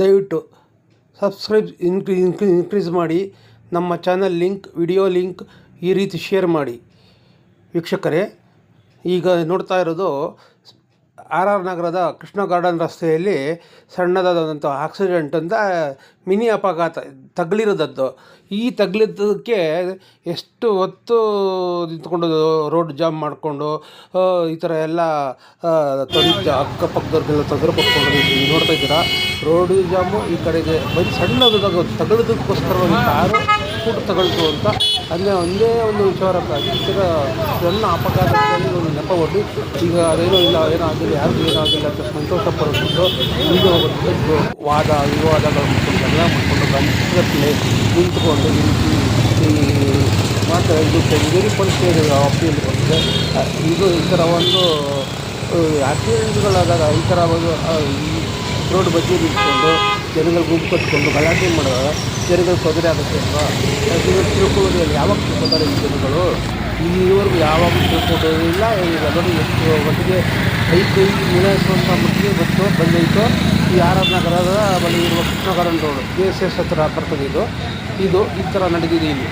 ದಯವಿಟ್ಟು subscribe ಇನ್ಕ್ರೀ ಇನ್ಕ್ರೀ increase ಮಾಡಿ ನಮ್ಮ ಚಾನಲ್ ಲಿಂಕ್ ವಿಡಿಯೋ ಲಿಂಕ್ ಈ ರೀತಿ ಶೇರ್ ಮಾಡಿ. ವೀಕ್ಷಕರೇ, ಈಗ ನೋಡ್ತಾ ಇರೋದು ಆರ್ ಆರ್ ನಗರದ ಕೃಷ್ಣ ಗಾರ್ಡನ್ ರಸ್ತೆಯಲ್ಲಿ ಸಣ್ಣದಾದಂಥ ಆಕ್ಸಿಡೆಂಟ್ ಅಂತ ಮಿನಿ ಅಪಘಾತ ತಗಲಿರೋದದ್ದು. ಈ ತಗ್ಲಿದ್ದಕ್ಕೆ ಎಷ್ಟು ಹೊತ್ತು ನಿಂತ್ಕೊಂಡು ರೋಡ್ ಜಾಮ್ ಮಾಡಿಕೊಂಡು ಈ ಥರ ಎಲ್ಲ ತೊಂದರೆ ಅಕ್ಕಪಕ್ಕದವ್ರಿಗೆಲ್ಲ ತೊಂದರೆ ಕೊಟ್ಕೊಂಡು ನೋಡ್ತಾ ಇದ್ದೀರಾ? ರೋಡು ಜಾಮು ಈ ಕಡೆಗೆ ಬರೀ ತಗೊಳ್ಳೋದಕ್ಕೋಸ್ಕರ ಒಂದು ಕಾರು ಫುಡ್ ತಗೊಳ್ತು ಅಂತ ಅಂದರೆ ಒಂದೇ ಒಂದು ವಿಚಾರಕ್ಕಾಗಿ ಥರ ಸಣ್ಣ ಅಪಘಾತದಲ್ಲಿ ಒಂದು ನೆಪ ಹೊಡಿ ಈಗ ಅದೇನೋ ಇಲ್ಲ ಏನೋ ಆಗಿಲ್ಲ ಯಾರಿಗೂ ಏನೂ ಆಗಿಲ್ಲ ಅಂತ ಸಂತೋಷ ಪಡ್ಕೊಂಡು ಈಗ ಒಂದು ವಾದ, ವಿವಾದಗಳು ಮಾಡ್ಕೊಂಡು ಎಲ್ಲ ಮಾಡಿಕೊಂಡು ಗಂಟಲೆ ನಿಂತ್ಕೊಂಡು ಈ ಮಾತ್ರ ಇದು ಬೆಂಗೇರಿ ಪೊಲೀಸ್ ಅಪೀಲ್ ಬರುತ್ತೆ ಇದು ಈ ಥರ ಒಂದು ಆಕ್ಸಿಡೆಂಟ್ಗಳಾದಾಗ ಈ ಥರ ಒಂದು ರೋಡ್ ಬದಿ ನಿಂತ್ಕೊಂಡು ಜನಗಳು ಗುಂಪು ಕಟ್ಕೊಂಡು ಗಲಾಟೆ ಮಾಡಿದಾಗ ಜನಗಳು ತೊಂದರೆ ಆಗುತ್ತೆ ಅಲ್ವಾ? ಅದನ್ನು ತಿಳ್ಕೊಳ್ಳೋದಿಲ್ಲ ಯಾವಾಗ ತಿಳ್ಕೊತಾರೆ ಈ ಜನಗಳು? ಇಲ್ಲಿವರೆಗೂ ಯಾವಾಗ ತಿಳ್ಕೊಳ್ಳೋದಿಲ್ಲ ಎಲ್ಲರೂ ಎಷ್ಟು ಮಟ್ಟಿಗೆ ಕೈ ಕೈ ನಿರಾಯಿಸುವಂಥ ಮಟ್ಟಿಗೆ ಬಂತು ಬಂದೈತೋ ಈ ಆರ್ ನಗರದ ಬಳಿ ಇರುವ ಕೃಷ್ಣಗಾರನ್ ರೋಡ್ ಕೆ ಎಸ್ ಎಸ್ ಹತ್ರ ಬರ್ತದೆ ಇದು. ಇದು ಈ ಥರ ನಡೆದಿದೆ ಇಲ್ಲಿ.